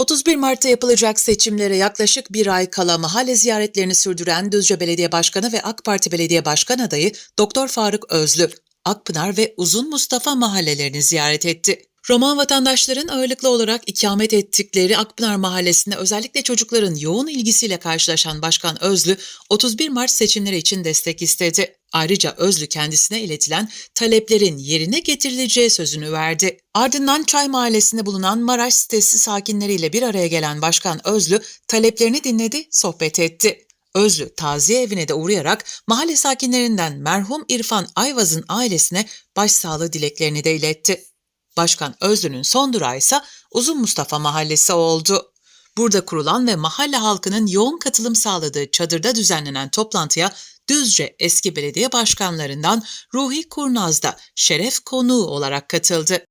31 Mart'ta yapılacak seçimlere yaklaşık bir ay kala mahalle ziyaretlerini sürdüren Düzce Belediye Başkanı ve AK Parti Belediye Başkan adayı Doktor Faruk Özlü, Akpınar ve Uzun Mustafa mahallelerini ziyaret etti. Roman vatandaşların ağırlıklı olarak ikamet ettikleri Akpınar Mahallesi'nde özellikle çocukların yoğun ilgisiyle karşılaşan Başkan Özlü, 31 Mart seçimleri için destek istedi. Ayrıca Özlü kendisine iletilen taleplerin yerine getirileceği sözünü verdi. Ardından Çay Mahallesi'nde bulunan Maraş sitesi sakinleriyle bir araya gelen Başkan Özlü taleplerini dinledi, sohbet etti. Özlü taziye evine de uğrayarak mahalle sakinlerinden merhum İrfan Ayvaz'ın ailesine başsağlığı dileklerini de iletti. Başkan Özlü'nün son durağı ise Uzun Mustafa Mahallesi oldu. Burada kurulan ve mahalle halkının yoğun katılım sağladığı çadırda düzenlenen toplantıya Düzce eski belediye başkanlarından Ruhi Kurnaz da şeref konuğu olarak katıldı.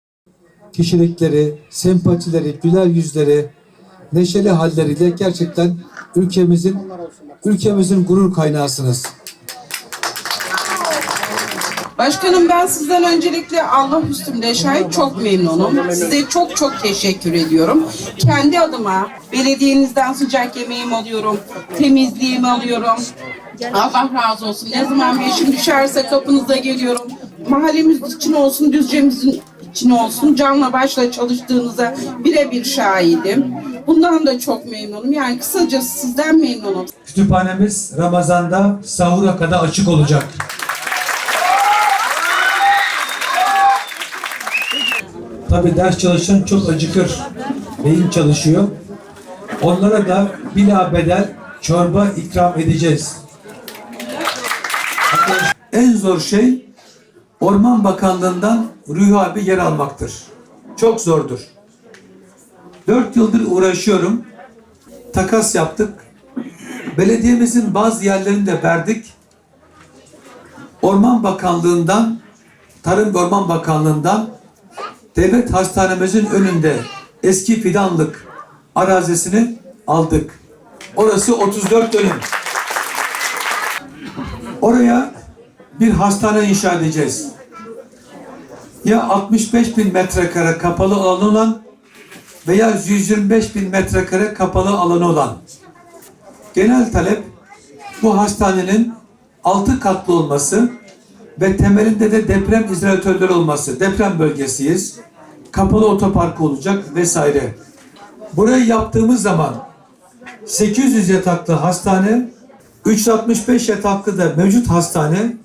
kişilikleri, sempatileri, güler yüzleri, neşeli halleriyle gerçekten ülkemizin ülkemizin gurur kaynağısınız. Başkanım ben sizden öncelikle Allah üstümde şahit çok memnunum. Size çok çok teşekkür ediyorum. Kendi adıma belediyenizden sıcak yemeğimi alıyorum, temizliğimi alıyorum. Allah razı olsun. Ne zaman bir işim düşerse kapınıza geliyorum. Mahallemiz için olsun, düzcemizin için olsun canla başla çalıştığınıza birebir şahidim. Bundan da çok memnunum. Yani kısacası sizden memnunum. Kütüphanemiz Ramazan'da sahura kadar açık olacak. Tabii ders çalışan çok acıkır. Beyin çalışıyor. Onlara da bila bedel çorba ikram edeceğiz. En zor şey Orman Bakanlığı'ndan Ruhi abi yer almaktır. Çok zordur. Dört yıldır uğraşıyorum. Takas yaptık. Belediyemizin bazı yerlerini de verdik. Orman Bakanlığı'ndan, Tarım ve Orman Bakanlığı'ndan devlet hastanemizin önünde eski fidanlık arazisini aldık. Orası 34 dönüm. Oraya bir hastane inşa edeceğiz. Ya 65 bin metrekare kapalı alanı olan veya 125 bin metrekare kapalı alanı olan. Genel talep bu hastanenin altı katlı olması ve temelinde de deprem izolatörleri olması. Deprem bölgesiyiz. Kapalı otoparkı olacak vesaire. Burayı yaptığımız zaman 800 yataklı hastane, 365 yataklı da mevcut hastane,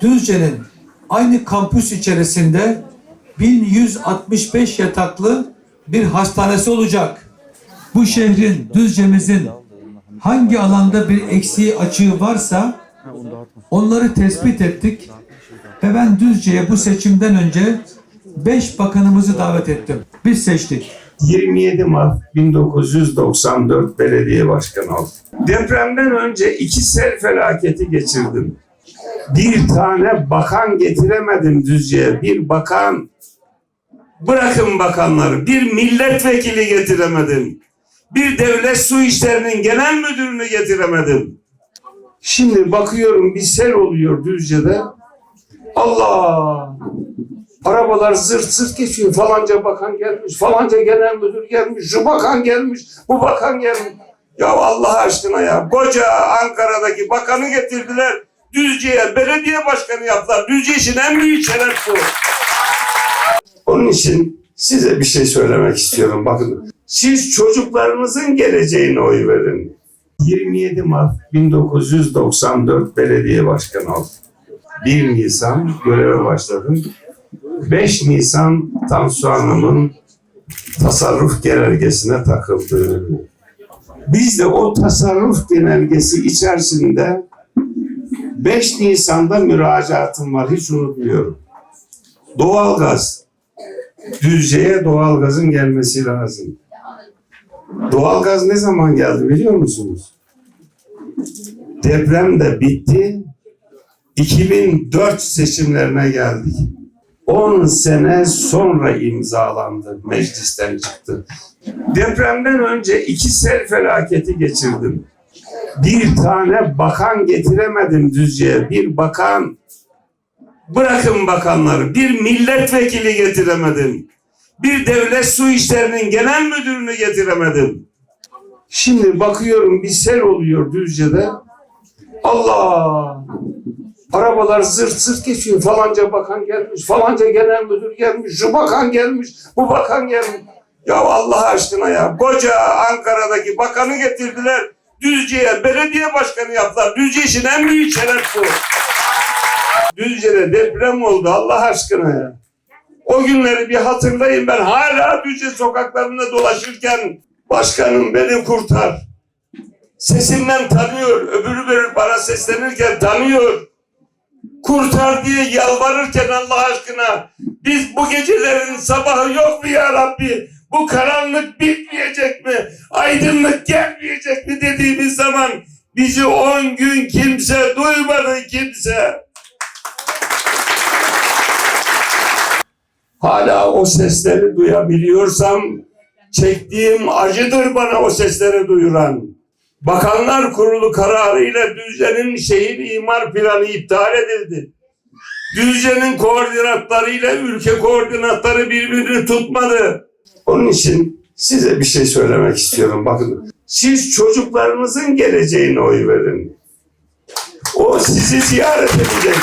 Düzce'nin aynı kampüs içerisinde 1165 yataklı bir hastanesi olacak. Bu şehrin, Düzce'mizin hangi alanda bir eksiği açığı varsa onları tespit ettik ve ben Düzce'ye bu seçimden önce 5 bakanımızı davet ettim. Biz seçtik. 27 Mart 1994 belediye başkanı oldum. Depremden önce iki sel felaketi geçirdim. Bir tane bakan getiremedim Düzce'ye. Bir bakan, bırakın bakanları, bir milletvekili getiremedim. Bir devlet su işlerinin genel müdürünü getiremedim. Şimdi bakıyorum bir sel oluyor Düzce'de. Allah! Arabalar zırt zırt geçiyor. Falanca bakan gelmiş, falanca genel müdür gelmiş, şu bakan gelmiş, bu bakan gelmiş. Ya Allah aşkına ya. Koca Ankara'daki bakanı getirdiler. Düzce'ye belediye başkanı yaptılar. Düzce için en büyük şeref bu. Onun için size bir şey söylemek istiyorum. Bakın siz çocuklarınızın geleceğine oy verin. 27 Mart 1994 belediye başkanı oldum. 1 Nisan göreve başladım. 5 Nisan Tansu Hanım'ın tasarruf genelgesine takıldı. Biz de o tasarruf genelgesi içerisinde 5 Nisan'da müracaatım var. Hiç unutmuyorum. Doğalgaz. Düzce'ye doğalgazın gelmesi lazım. Doğalgaz ne zaman geldi biliyor musunuz? Deprem de bitti. 2004 seçimlerine geldik. 10 sene sonra imzalandı, meclisten çıktı. Depremden önce iki sel felaketi geçirdim. Bir tane bakan getiremedim Düzce'ye. Bir bakan, bırakın bakanları, bir milletvekili getiremedim. Bir devlet su işlerinin genel müdürünü getiremedim. Şimdi bakıyorum bir sel oluyor Düzce'de. Allah! Arabalar zırt zırt geçiyor. Falanca bakan gelmiş, falanca genel müdür gelmiş, şu bakan gelmiş, bu bakan gelmiş. Ya Allah aşkına ya, koca Ankara'daki bakanı getirdiler. Düzce'ye belediye başkanı yaptılar. Düzce için en büyük şeref bu. Düzce'de deprem oldu Allah aşkına ya. O günleri bir hatırlayın ben hala Düzce sokaklarında dolaşırken başkanım beni kurtar. Sesimden tanıyor. Öbürü bir bana seslenirken tanıyor. Kurtar diye yalvarırken Allah aşkına biz bu gecelerin sabahı yok mu ya Rabbi? Bu karanlık bitmeyecek mi? Aydınlık gelmeyecek mi dediğimiz zaman bizi on gün kimse duymadı kimse. Hala o sesleri duyabiliyorsam çektiğim acıdır bana o sesleri duyuran. Bakanlar Kurulu kararıyla Düzce'nin şehir imar planı iptal edildi. Düzce'nin koordinatlarıyla ülke koordinatları birbirini tutmadı. Onun için size bir şey söylemek istiyorum. Bakın siz çocuklarınızın geleceğine oy verin. O sizi ziyaret edecek.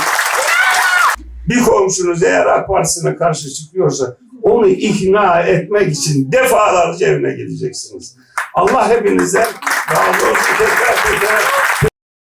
Bir komşunuz eğer AK Partisi'ne karşı çıkıyorsa onu ikna etmek için defalarca evine gideceksiniz. Allah hepinizden razı olsun.